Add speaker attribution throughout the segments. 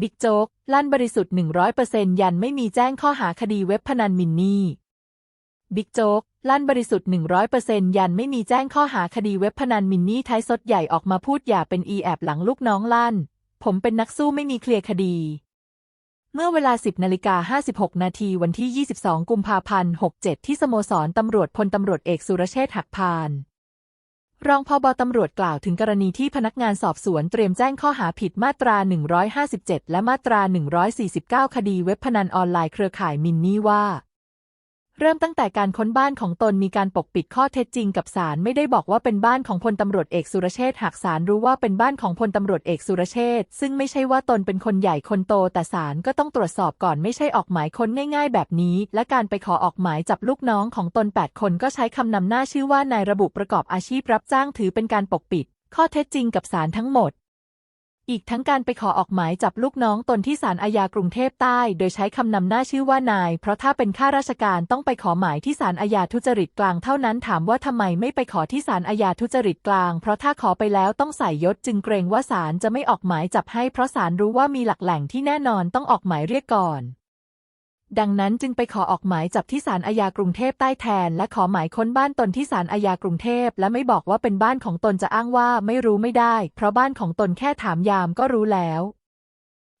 Speaker 1: บิ๊กโจ๊ก ลั่นบริสุทธิ์100%ยันไม่มีแจ้งข้อหาคดีเว็บพนันมินนี่บิ๊กโจ๊ก ลั่นบริสุทธิ์100%ยันไม่มีแจ้งข้อหาคดีเว็บพนันมินนี่ท้ายสดใหญ่ออกมาพูดอย่าเป็นอีแอบหลังลูกน้องลั่น ผมเป็นนักสู้ไม่มีเคลียร์คดี เมื่อเวลา 10นาฬิกา56 นาทีวันที่ 22 กุมภาพันธ์ 67 ที่สโมสรตำรวจพลตำรวจเอกสุรเชษฐ์หักพาน รองพอบตำรวจกล่าวถึงกรณีที่พนักงานสอบสวนเตรียมแจ้งข้อหาผิดมาตรา 157 และมาตรา 149 คดีเว็บพนันออนไลน์เครือข่ายมินนี่ว่า เริ่มตั้งแต่การค้นบ้านของตนมีการปกปิดข้อเท็จจริงกับศาลไม่ได้บอกว่าเป็นบ้านของพลตำรวจเอกสุรเชษหากศาลรู้ว่าเป็นบ้านของพลตำรวจเอกสุรเชษซึ่งไม่ใช่ว่าตนเป็นคนใหญ่คนโต แต่ศาลก็ต้องตรวจสอบก่อนไม่ใช่ออกหมายค้นง่าย ๆ แบบนี้ และการไปขอออกหมายจับลูกน้องของตน 8 คนก็ใช้คำนำหน้าชื่อว่านายระบุประกอบอาชีพรับจ้างถือเป็นการปกปิด ข้อเท็จจริงกับศาลทั้งหมด อีกทั้งการไปขอออกหมายจับลูกน้องตนที่ศาลอาญากรุงเทพใต้ โดยใช้คำนำหน้าชื่อว่านาย เพราะถ้าเป็นข้าราชการต้องไปขอหมายที่ศาลอาญาทุจริตกลางเท่านั้นถามว่าทำไมไม่ไปขอที่ศาลอาญาทุจริตกลาง เพราะถ้าขอไปแล้วต้องใส่ยศจึงเกรงว่าศาลจะไม่ออกหมายจับให้เพราะศาลรู้ว่ามีหลักแหล่งที่แน่นอนต้องออกหมายเรียกก่อน ดังนั้นจึงไปขอออกหมายจับที่ศาลอาญากรุงเทพใต้แทน และขอหมายค้นบ้านตนที่ศาลอาญากรุงเทพและไม่บอกว่าเป็นบ้านของตนจะอ้างว่าไม่รู้ไม่ได้ เพราะบ้านของตนแค่ถามยามก็รู้แล้ว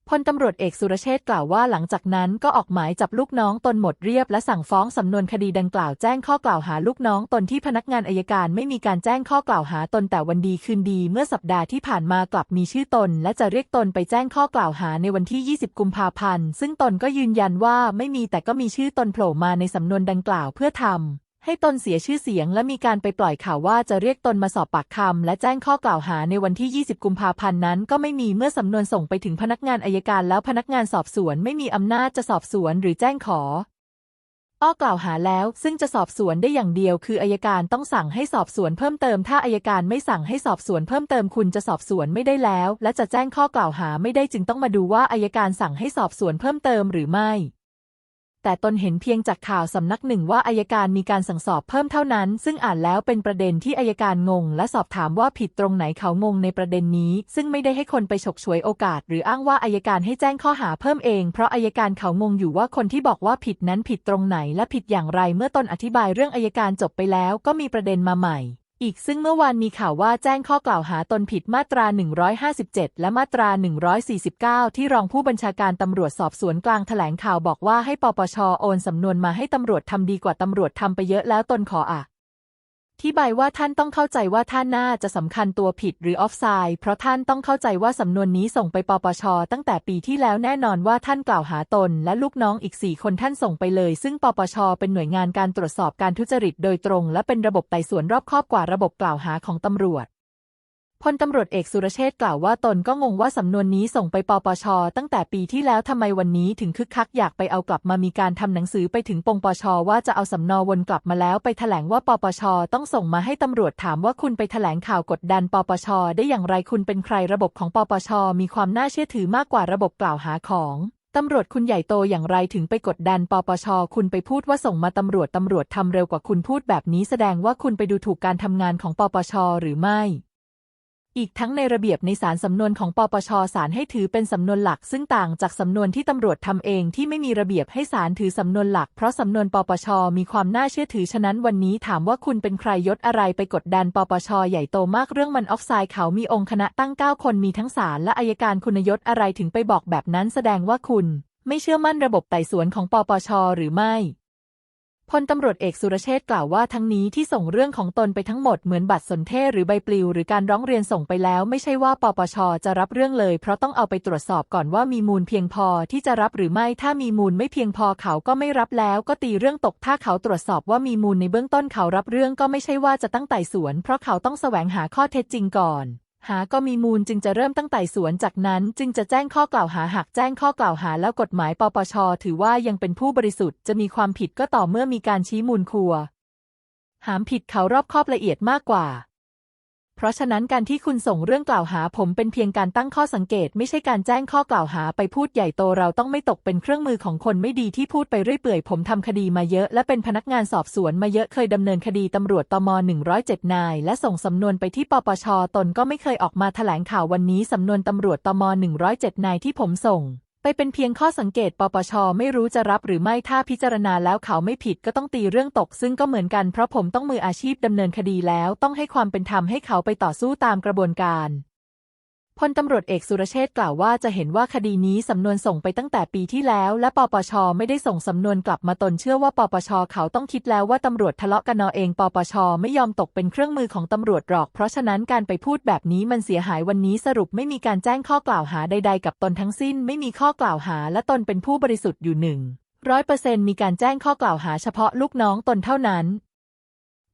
Speaker 1: พลตำรวจเอกสุรเชษฐ์กล่าวว่าหลังจากนั้นก็ออกหมายจับลูกน้องตนหมดเรียบและสั่งฟ้องสำนวนคดีดังกล่าวแจ้งข้อกล่าวหาลูกน้องตนที่พนักงานอายการไม่มีการแจ้งข้อกล่าวหาตนแต่วันดีคืนดี เมื่อสัปดาห์ที่ผ่านมากลับมีชื่อตน และจะเรียกตนไปแจ้งข้อกล่าวหาในวันที่ 20 กุมภาพันธ์ซึ่งตนก็ยืนยันว่าไม่มีแต่ก็มีชื่อตนโผล่มาในสำนวนดังกล่าวเพื่อทำ ให้ตนเสียชื่อเสียงและมีการไปปล่อยข่าวว่าจะเรียกตนมาสอบปากคำและแจ้งข้อกล่าวหาในวันที่ 20 กุมภาพันธ์นั้น ก็ไม่มีเมื่อสำนวนส่งไปถึงพนักงานอายการแล้วพนักงานสอบสวนไม่มีอำนาจจะสอบสวนหรือแจ้งขอ อ้อกล่าวหาแล้ว ซึ่งจะสอบสวนได้อย่างเดียว คืออายการต้องสั่งให้สอบสวนเพิ่มเติม ถ้าอายการไม่สั่งให้สอบสวนเพิ่มเติมคุณจะสอบสวนไม่ได้แล้ว และจะแจ้งข้อกล่าวหาไม่ได้จึงต้องมาดูว่าอายการสั่งให้สอบสวนเพิ่มเติมหรือไม่ แต่ตนเห็นเพียงจากข่าวสำนักหนึ่งว่าอายการมีการสั่งสอบเพิ่มเท่านั้น ซึ่งอ่านแล้วเป็นประเด็นที่อายการงง และสอบถามว่าผิดตรงไหนเขางงในประเด็นนี้ ซึ่งไม่ได้ให้คนไปฉกฉวยโอกาส หรืออ้างว่าอายการให้แจ้งข้อหาเพิ่มเอง เพราะอายการเขางงอยู่ว่าคนที่บอกว่าผิดนั้นผิดตรงไหนและผิดอย่างไร เมื่อตนอธิบายเรื่องอายการจบไปแล้ว ก็มีประเด็นมาใหม่ อีกซึ่งเมื่อวานมีข่าวว่าแจ้งข้อกล่าวหาตนผิดมาตรา 157 และมาตรา 149 ที่รองผู้บัญชาการตำรวจสอบสวนกลางแถลงข่าวบอกว่าให้ปปชโอนสำนวนมาให้ตำรวจทำดีกว่าตำรวจทำไปเยอะแล้วตนขออะ ที่บายว่าท่านต้องเข้าใจว่าท่านน่าจะสำคัญตัวผิดหรือออฟไซด์เพราะท่านต้องเข้าใจว่าสำนวนนี้ส่งไปปปช ตั้งแต่ปีที่แล้วแน่นอนว่าท่านกล่าวหาตน และลูกน้องอีกสี่คนท่านส่งไปเลย ซึ่งปปช เป็นหน่วยงานการตรวจสอบการทุจริตโดยตรง และเป็นระบบไต่สวนรอบคอบกว่าระบบกล่าวหาของตำรวจ พลตำรวจเอกสุรเชษ์กล่าวว่าตนก็งงว่าสำนวนนี้ส่งไปปปช ตั้งแต่ปีที่แล้วทำไมวันนี้ถึงคึกคักอยากไปเอากลับมามีการทำหนังสือไปถึงปงปช ว่าจะเอาสำนวนวนกลับมาแล้วไปแถลงว่าปปช ต้องส่งมาให้ตำรวจถามว่าคุณไปแถลงข่าวกดดันปปช ได้อย่างไรคุณเป็นใครระบบของปปช มีความน่าเชื่อถือมากกว่าระบบกล่าวหาของตำรวจคุณใหญ่โตอย่างไรถึงไปกดดันปปช คุณไปพูดว่าส่งมาตำรวจตำรวจทำเร็วกว่าคุณพูดแบบนี้แสดงว่าคุณไปดูถูกการทำงานของปปช หรือไม่ อีกทั้งในระเบียบในสารสำนวนของปปชศาลให้ถือเป็นสำนวนหลัก ซึ่งต่างจากสำนวนที่ตำรวจทำเองที่ไม่มีระเบียบให้ศาลถือสำนวนหลัก เพราะสำนวนปปชมีความน่าเชื่อถือฉะนั้นวันนี้ถามว่าคุณเป็นใครยศอะไรไปกดดันปปชใหญ่โตมากเรื่องมันออฟไซด์เขามีองค์คณะตั้ง 9 คนมีทั้งศาลและอายการคุณยศอะไรถึงไปบอกแบบนั้นแสดงว่าคุณ ไม่เชื่อมั่นระบบไต่สวนของปปชหรือไม่ พลตำรวจเอกสุรเชษฐ์กล่าวว่าทั้งนี้ที่ส่งเรื่องของตนไปทั้งหมดเหมือนบัตรสนเทศหรือใบปลิว หรือการร้องเรียนส่งไปแล้วไม่ใช่ว่าปปชจะรับเรื่องเลย เพราะต้องเอาไปตรวจสอบก่อนว่ามีมูลเพียงพอที่จะรับหรือไม่ถ้ามีมูลไม่เพียงพอเขาก็ไม่รับแล้ว ก็ตีเรื่องตกถ้าเขาตรวจสอบว่ามีมูลในเบื้องต้นเขารับเรื่องก็ไม่ใช่ว่าจะตั้งไต่สวน เพราะเขาต้องแสวงหาข้อเท็จจริงก่อน หาก็มีมูลจึงจะเริ่มตั้งไต่สวนจากนั้น จึงจะแจ้งข้อกล่าวหาหากแจ้งข้อกล่าวหาแล้วกฎหมายปปช ถือว่ายังเป็นผู้บริสุทธิ์จะมีความผิดก็ต่อเมื่อมีการชี้มูลครัว หามผิดเขารอบคอบละเอียดมากกว่า เพราะฉะนั้นการที่คุณส่งเรื่องกล่าวหาผมเป็นเพียงการตั้งข้อสังเกต ไม่ใช่การแจ้งข้อกล่าวหาไปพูดใหญ่โตเราต้องไม่ตกเป็นเครื่องมือของคนไม่ดีที่พูดไปเรื่อยเปื่อยผมทำคดีมาเยอะ และเป็นพนักงานสอบสวนมาเยอะเคยดำเนินคดีตำรวจตม107นาย และส่งสำนวนไปที่ปปชตนก็ไม่เคยออกมาแถลงข่าววันนี้สำนวนตำรวจตม107นายที่ผมส่ง ไปเป็นเพียงข้อสังเกต ปปช ไม่รู้จะรับหรือไม่ถ้าพิจารณาแล้วเขาไม่ผิดก็ต้องตีเรื่องตก ซึ่งก็เหมือนกันเพราะผมต้องมืออาชีพดำเนินคดีแล้วต้องให้ความเป็นธรรมให้เขาไปต่อสู้ตามกระบวนการ พลตำรวจเอกสุรเชษฐ์กล่าวว่าจะเห็นว่าคดีนี้สำนวนส่งไปตั้งแต่ปีที่แล้ว และปปชไม่ได้ส่งสำนวนกลับมาตนเชื่อว่าปปชเขาต้องคิดแล้วว่าตำรวจทะเลาะกันเอเองปปชไม่ยอมตกเป็นเครื่องมือของตำรวจหรอก เพราะฉะนั้นการไปพูดแบบนี้มันเสียหายวันนี้สรุปไม่มีการแจ้งข้อกล่าวหาใด ๆ กับตนทั้งสิ้น ไม่มีข้อกล่าวหาและตนเป็นผู้บริสุทธิ์อยู่หนึ่งร้อยเปอร์เซ็นต์มีการแจ้งข้อกล่าวหาเฉพาะลูกน้องตนเท่านั้น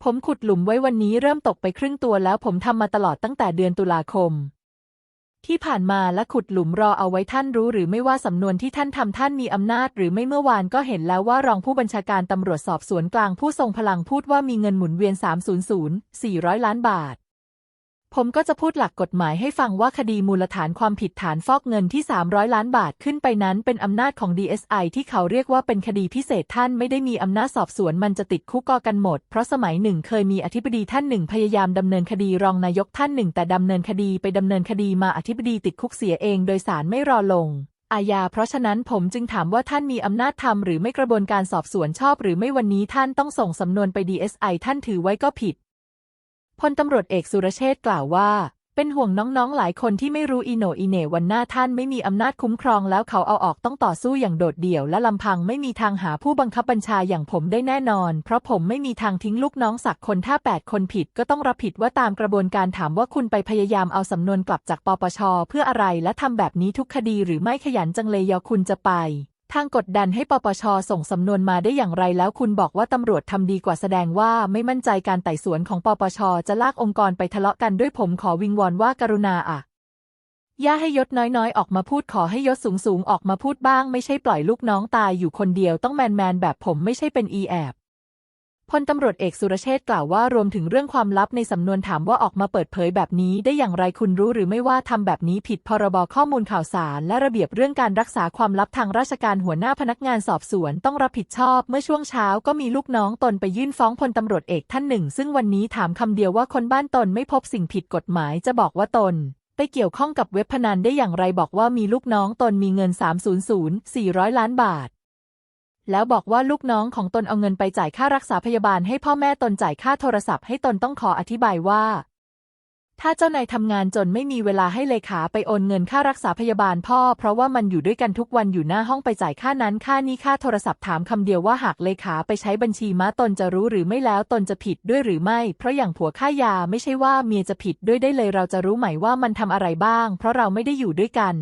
Speaker 1: ผมขุดหลุมไว้วันนี้เริ่มตกไปครึ่งตัวแล้วผมทำมาตลอดตั้งแต่เดือนตุลาคม ที่ผ่านมาและขุดหลุมรอเอาไว้ท่านรู้หรือไม่ว่าสำนวนที่ท่านทำท่านมีอำนาจ หรือไม่เมื่อวานก็เห็นแล้วว่ารองผู้บัญชาการตำรวจสอบสวนกลางผู้ทรงพลังพูดว่ามีเงินหมุนเวียน 300 400 ล้านบาท ผมก็จะพูดหลักกฎหมายให้ฟังว่าคดีมูลฐานความผิดฐานฟอกเงินที่ 300 ล้านบาทขึ้นไปนั้น เป็นอำนาจของ DSI ที่เขาเรียกว่าเป็นคดีพิเศษท่านไม่ได้มีอำนาจสอบสวนมันจะติดคุกกอกันหมด เพราะสมัยหนึ่งเคยมีอธิบดีท่านหนึ่งพยายามดำเนินคดีรองนายกท่านหนึ่ง แต่ดำเนินคดีไปดำเนินคดีมาอธิบดีติดคุกเสียเองโดยสารไม่รอลงอาญาเพราะฉะนั้นผมจึงถามว่าท่านมีอำนาจทำหรือไม่กระบวนการสอบสวนชอบ หรือไม่วันนี้ท่านต้องส่งสำนวนไป DSI ท่านถือไว้ก็ผิด พลตำรวจเอกสุรเชษ์กล่าวว่า เป็นห่วงน้องๆ หลายคนที่ไม่รู้อีโนอีเนวันหน้าท่านไม่มีอำนาจคุ้มครองแล้วเขาเอาออกต้องต่อสู้อย่างโดดเดี่ยวและลำพังไม่มีทางหาผู้บังคับบัญชาอย่างผมได้แน่นอน เพราะผมไม่มีทางทิ้งลูกน้องสักคนถ้าแปดคนผิดก็ต้องรับผิดว่าตามกระบวนการถามว่าคุณไปพยายามเอาสำนวนกลับจากปปช เพื่ออะไรและทำแบบนี้ทุกคดีหรือไม่ขยันจังเลยยอคุณจะไป ทางกดดันให้ปปชส่งสำนวนมาได้อย่างไรแล้วคุณบอกว่าตำรวจทำดีกว่าแสดงว่าไม่มั่นใจการไต่สวนของปปชจะลากองค์กรไปทะเลาะกันด้วยผมขอวิงวอนว่ากรุณาอะย่าให้ยศน้อยๆ ออกมาพูดขอให้ยศสูงๆ ออกมาพูดบ้าง ไม่ใช่ปล่อยลูกน้องตายอยู่คนเดียวต้องแมนๆ แบบผมไม่ใช่เป็นอีแอบ พลตำรวจเอกสุรเชษฐ์กล่าวว่ารวมถึงเรื่องความลับในสำนวนถามว่าออกมาเปิดเผยแบบนี้ได้อย่างไรคุณรู้หรือไม่ว่าทำแบบนี้ผิดพรบข้อมูลข่าวสาร และระเบียบเรื่องการรักษาความลับทางราชการหัวหน้าพนักงานสอบสวนต้องรับผิดชอบ เมื่อช่วงเช้าก็มีลูกน้องตนไปยื่นฟ้องพลตำรวจเอกท่านหนึ่ง ซึ่งวันนี้ถามคำเดียวว่าคนบ้านตนไม่พบสิ่งผิดกฎหมายจะบอกว่าตนไปเกี่ยวข้องกับเว็บพนันได้อย่างไรบอกว่ามีลูกน้องตนมีเงิน 300 400 ล้านบาท แล้วบอกว่าลูกน้องของตนเอาเงินไปจ่ายค่ารักษาพยาบาลให้พ่อแม่ตนจ่ายค่าโทรศัพท์ให้ตนต้องขออธิบายว่า ถ้าเจ้านายทำงานจนไม่มีเวลาให้เลขาไปโอนเงินค่ารักษาพยาบาลพ่อ เพราะว่ามันอยู่ด้วยกันทุกวันอยู่หน้าห้องไปจ่ายค่านั้นค่านี้ค่าโทรศัพท์ถามคำเดียวว่าหากเลขาไปใช้บัญชีม้าตนจะรู้หรือไม่แล้วตนจะผิดด้วยหรือไม่ เพราะอย่างผัวค่ายาไม่ใช่ว่าเมียจะผิดด้วยได้เลยเราจะรู้ไหมว่ามันทำอะไรบ้าง เพราะเราไม่ได้อยู่ด้วยกัน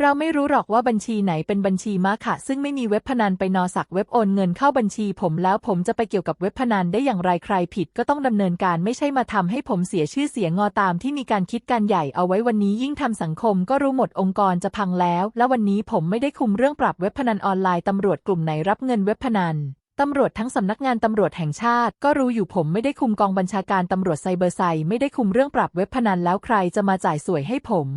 Speaker 1: เราไม่รู้หรอกว่าบัญชีไหนเป็นบัญชีม้าค่ะ ซึ่งไม่มีเว็บพนันไปนอสักเว็บโอนเงินเข้าบัญชีผมแล้วผมจะไปเกี่ยวกับเว็บพนันได้อย่างไรใครผิดก็ต้องดำเนินการไม่ใช่มาทำให้ผมเสียชื่อเสียงงอตามที่มีการคิดการใหญ่เอาไว้วันนี้ยิ่งทำสังคมก็รู้หมดองค์กรจะพังแล้ว และวันนี้ผมไม่ได้คุมเรื่องปรับเว็บพนันออนไลน์ตำรวจกลุ่มไหนรับเงินเว็บพนันตำรวจทั้งสำนักงานตำรวจแห่งชาติ ก็รู้อยู่ผมไม่ได้คุมกองบัญชาการตำรวจไซเบอร์ไซไม่ได้คุมเรื่องปรับเว็บพนันแล้วใครจะมาจ่ายสวยให้ผม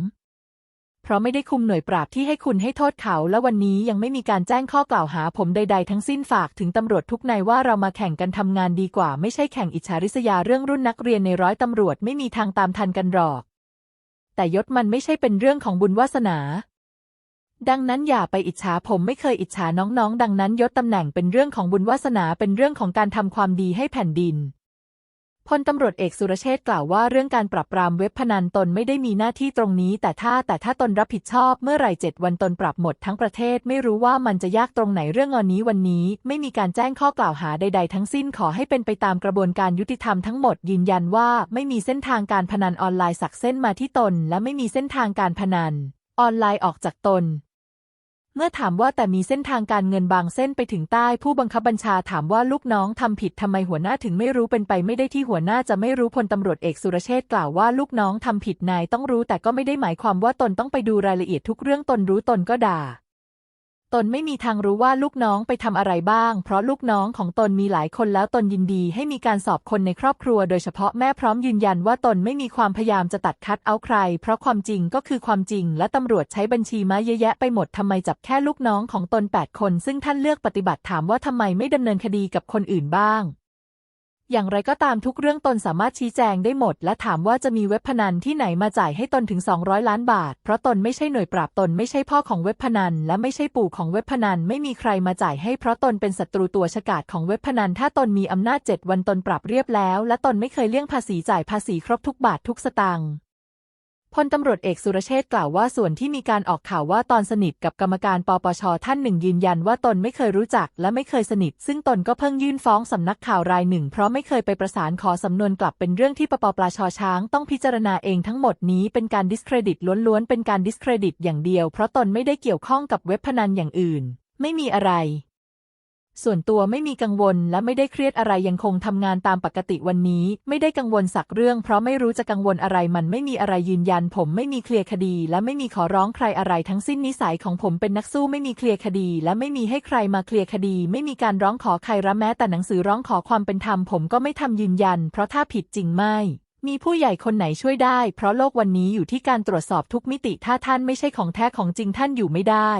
Speaker 1: เพราะไม่ได้คุมหน่วยปราบที่ให้คุณให้โทษเขา และวันนี้ยังไม่มีการแจ้งข้อกล่าวหาผมใด ๆ ทั้งสิ้นฝากถึงตำรวจทุกนายว่าเรามาแข่งกันทำงานดีกว่า ไม่ใช่แข่งอิจฉาริษยาเรื่องรุ่นนักเรียนในร้อยตำรวจไม่มีทางตามทันกันหรอก แต่ยศมันไม่ใช่เป็นเรื่องของบุญวาสนาดังนั้นอย่าไปอิจฉาผมไม่เคยอิจฉาน้องๆ ดังนั้นยศตำแหน่งเป็นเรื่องของบุญวาสนาเป็นเรื่องของการทำความดีให้แผ่นดิน พลตำรวจเอกสุรเชษ์กล่าวว่าเรื่องการปรับปรามเว็บพนันตนไม่ได้มีหน้าที่ตรงนี้ แต่ถ้าแต่ถ้าตนรับผิดชอบเมื่อไหร่เจ็ดวันตนปรับหมดทั้งประเทศ ไม่รู้ว่ามันจะยากตรงไหนเรื่องงอนนี้วันนี้ ไม่มีการแจ้งข้อกล่าวหาใด ๆ ทั้งสิ้นขอให้เป็นไปตามกระบวนการยุติธรรมทั้งหมดยืนยันว่าไม่มีเส้นทางการพนันออนไลน์สักเส้นมาที่ตน และไม่มีเส้นทางการพนัน ออนไลน์ออกจากตน เมื่อถามว่าแต่มีเส้นทางการเงินบางเส้นไปถึงใต้ ผู้บังคับบัญชาถามว่าลูกน้องทำผิดทำไมหัวหน้าถึงไม่รู้เป็นไปไม่ได้ที่หัวหน้าจะไม่รู้พลตำรวจเอกสุรเชษฐ์กล่าวว่าลูกน้องทำผิดนายต้องรู้แต่ก็ไม่ได้หมายความว่าตนต้องไปดูรายละเอียดทุกเรื่องตนรู้ตนก็ด่า ตนไม่มีทางรู้ว่าลูกน้องไปทำอะไรบ้าง เพราะลูกน้องของตนมีหลายคนแล้วตนยินดีให้มีการสอบคนในครอบครัว โดยเฉพาะแม่พร้อมยืนยันว่าตนไม่มีความพยายามจะตัดคัดเอาใคร เพราะความจริงก็คือความจริง และตำรวจใช้บัญชีมาเยอะแยะไปหมดทำไมจับแค่ลูกน้องของตน 8 คน ซึ่งท่านเลือกปฏิบัติถามว่าทำไมไม่ดำเนินคดีกับคนอื่นบ้าง อย่างไรก็ตามทุกเรื่องตนสามารถชี้แจงได้หมด และถามว่าจะมีเว็บพนันที่ไหนมาจ่ายให้ตนถึง 200 ล้านบาท เพราะตนไม่ใช่หน่วยปราบตนไม่ใช่พ่อของเว็บพนัน และไม่ใช่ปู่ของเว็บพนัน ไม่มีใครมาจ่ายให้เพราะตนเป็นศัตรูตัวฉกาจของเว็บพนัน ถ้าตนมีอำนาจ 7 วันตนปรับเรียบแล้ว และตนไม่เคยเลี่ยงภาษีจ่ายภาษีครบทุกบาททุกสตางค์ พลตำรวจเอกสุรเชษฐ์กล่าวว่าส่วนที่มีการออกข่าวว่าตอนสนิทกับกรรมการปปชท่านหนึ่งยืนยันว่าตนไม่เคยรู้จักและไม่เคยสนิท ซึ่งตนก็เพิ่งยื่นฟ้องสำนักข่าวรายหนึ่ง เพราะไม่เคยไปประสานขอสำนวนกลับเป็นเรื่องที่ปปปลาชช้างต้องพิจารณาเองทั้งหมดนี้เป็นการดิสเครดิตล้วนๆเป็นการดิสเครดิตอย่างเดียว เพราะตนไม่ได้เกี่ยวข้องกับเว็บพนันอย่างอื่น ไม่มีอะไร ส่วนตัวไม่มีกังวลและไม่ได้เครียดอะไรยังคงทำงานตามปกติวันนี้ ไม่ได้กังวลสักเรื่อง เพราะไม่รู้จะกังวลอะไรมันไม่มีอะไรยืนยัน ผมไม่มีเคลียร์คดี และไม่มีขอร้องใครอะไรทั้งสิ้นนิสัยของผมเป็นนักสู้ไม่มีเคลียร์คดี และไม่มีให้ใครมาเคลียร์คดี ไม่มีการร้องขอใครระแม้แต่หนังสือร้องขอความเป็นธรรมผมก็ไม่ทำยืนยัน เพราะถ้าผิดจริงไม่มีผู้ใหญ่คนไหนช่วยได้ เพราะโลกวันนี้อยู่ที่การตรวจสอบทุกมิติถ้าท่านไม่ใช่ของแท้ของจริงท่านอยู่ไม่ได้